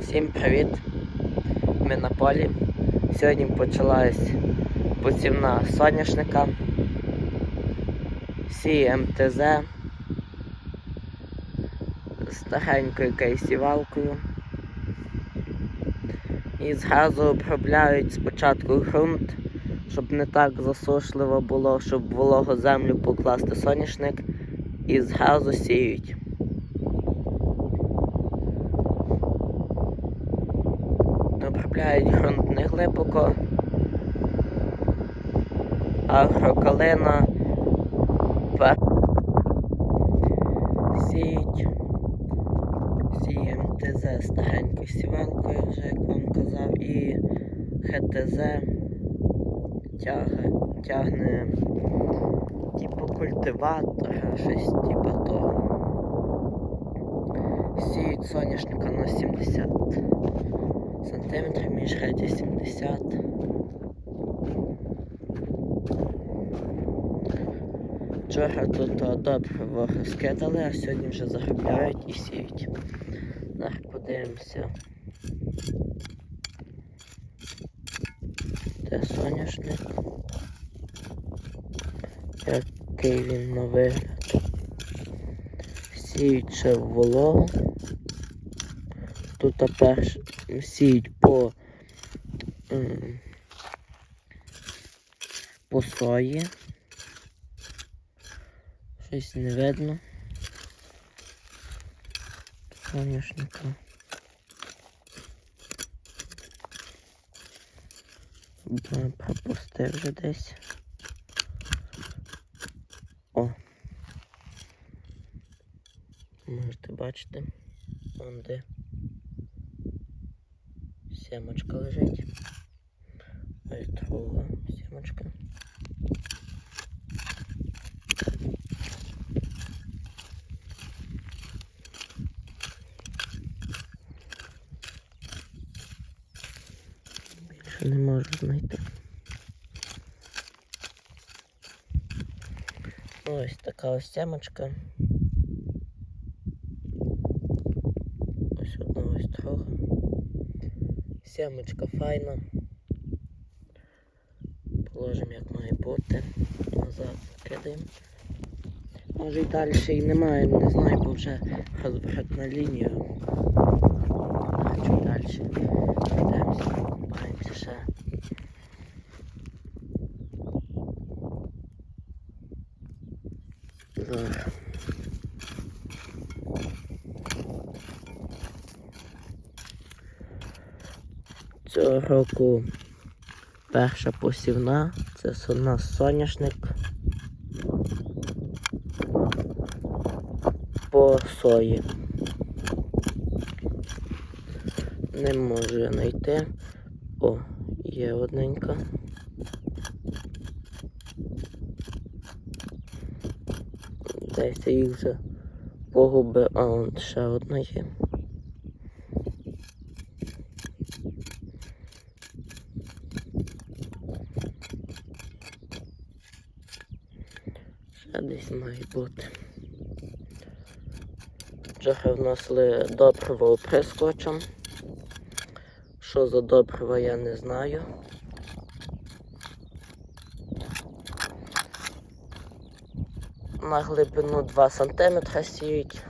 Всім привіт! Ми на полі. Сьогодні почалась посівна соняшника МТЗ з старенькою кейсівалкою. І зразу обробляють спочатку ґрунт, щоб не так засушливо було, щоб вологу землю покласти соняшник і зразу сіють. Обробляють ґрунт не глибоко. Агрокалина сіють. Сіємо ТЗ старенькою сівалкою, вже як вам казав, і ХТЗ тягне, тягне типу культиватора, щось типу того. Сіють соняшника на 70 сантиметрів між геді 70. Вчора тут о, добре розкидали, а сьогодні вже заробляють і сіють. Зараз подивимося. Це соняшник. Який він на вигляд. Сіють ще в вологу. Тут перш сіють по, м, по сої. Щось не видно. Соняшника. Пропустив вже десь. О. Можете бачити. Вон де сімочка лежить. Ось друга сімочка. Більше не можу знайти. Ось така ось сімочка. Сімочка файна. Положимо як має бути. Назад кидаємо. Може і далі і немає, не знаю, бо вже на лінію. Хочу далі. Йдемося, баємося ще. Зараз. Цього року перша посівна, це у нас соняшник по сої. Не можу я знайти. О, є одненька. Десь їх вже погубив, а он ще одна є. Десь має бути. Вчора внесли добриво прискочем. Що за добриво, я не знаю. На глибину 2 см сіють.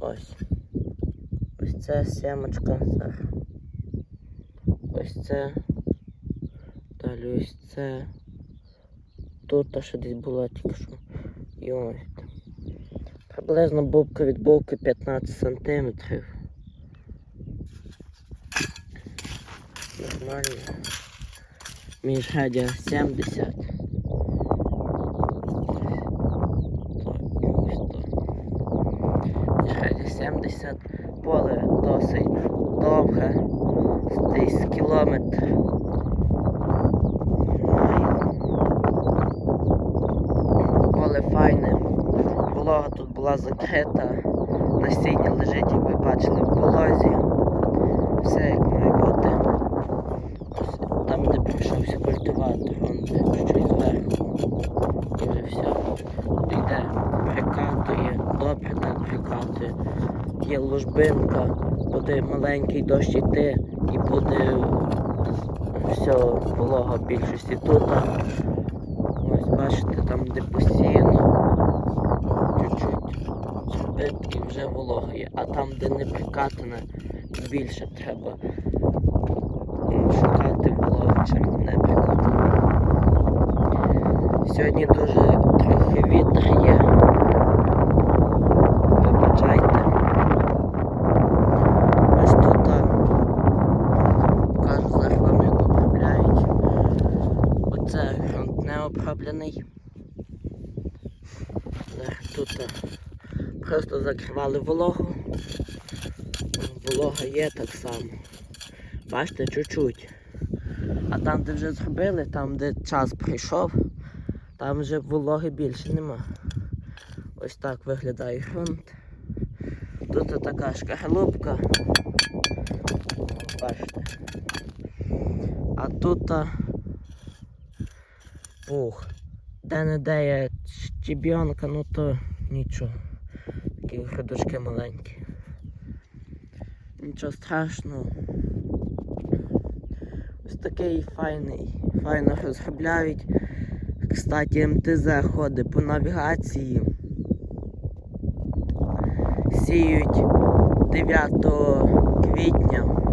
Ось. Ось це сімочка. Ось це. Далі ось це. Тут та ще десь була тільки що. І ось. Приблизно бубка від бубки 15 сантиметрів. Нормально. Міжгадя 70. Так, і ось так. Міжгадя 70. Поле досить довге. Десь кілометр. Поле файне. Волога тут була закрита. Насіння лежить, як ви бачили, в волозі. Все як має бути. Там, де пройшовся культиватор, вон де щось зверху. І вже все. Тут йде прикатує, добре так прикатує. Є ложбинка, буде маленький дощ йти і буде все волога більшості тут. Ось бачите, там де посіяно. Чуть-чуть і вже волога. А там, де не прикатане, більше треба шукати вологу, чим не прикатане. Сьогодні дуже трохи вітер є. Вибачайте. Ось тут а, покажу зараз вам як обробляють. Оце ґрунт не оброблений. Зараз тут а, просто закривали вологу. Волога є так само. Бачите, чуть-чуть. А там, де вже зробили, там, де час прийшов, там вже вологи більше нема. Ось так виглядає ґрунт. Тут така шкарлупка. Бачите. А тут пух. Де не де є щебінка, ну то нічого. Такі ходушки маленькі. Нічого страшного. Ось такий файний, файно розробляють. Кстати, МТЗ ходить по навігації. Сіють 9 квітня.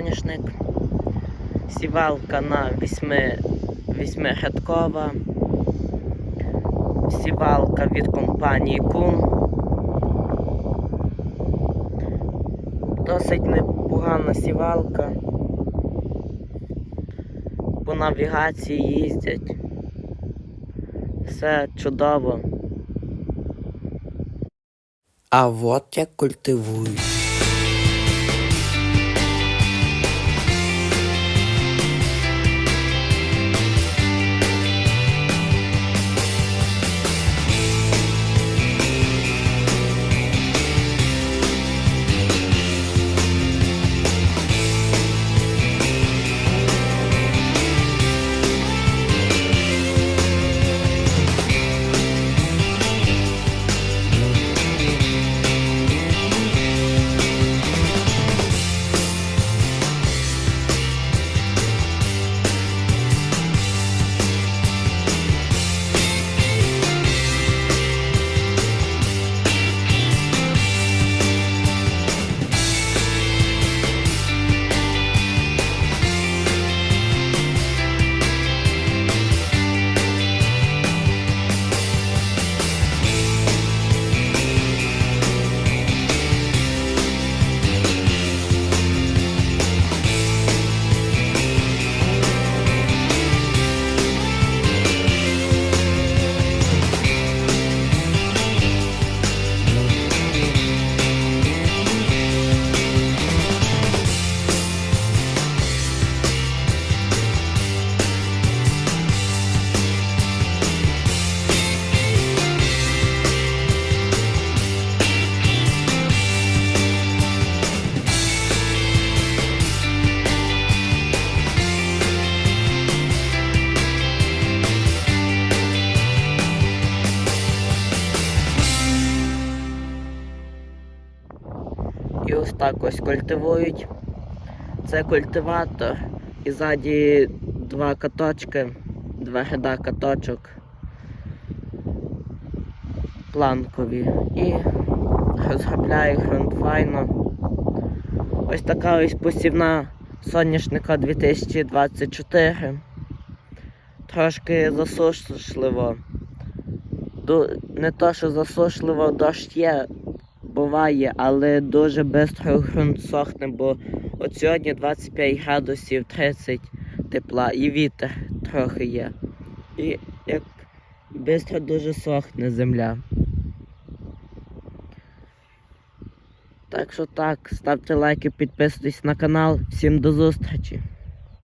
Соняшник. Сівалка на 8, 8 Сівалка від компанії Pum. Досить непогана сівалка. По навігації їздять. Все чудово. А от як культивують. Отак ось культивують. Це культиватор. І ззаді два каточки, два ряда каточок. Планкові. І розробляю ґрунт файно. Ось така ось посівна соняшника 2024. Трошки засушливо. Не то, що засушливо дощ є, буває, але дуже швидко ґрунт сохне, бо от сьогодні 25 градусів 30 тепла і вітер трохи є. І як швидко дуже сохне земля. Так що так, ставте лайки, підписуйтесь на канал. Всім до зустрічі!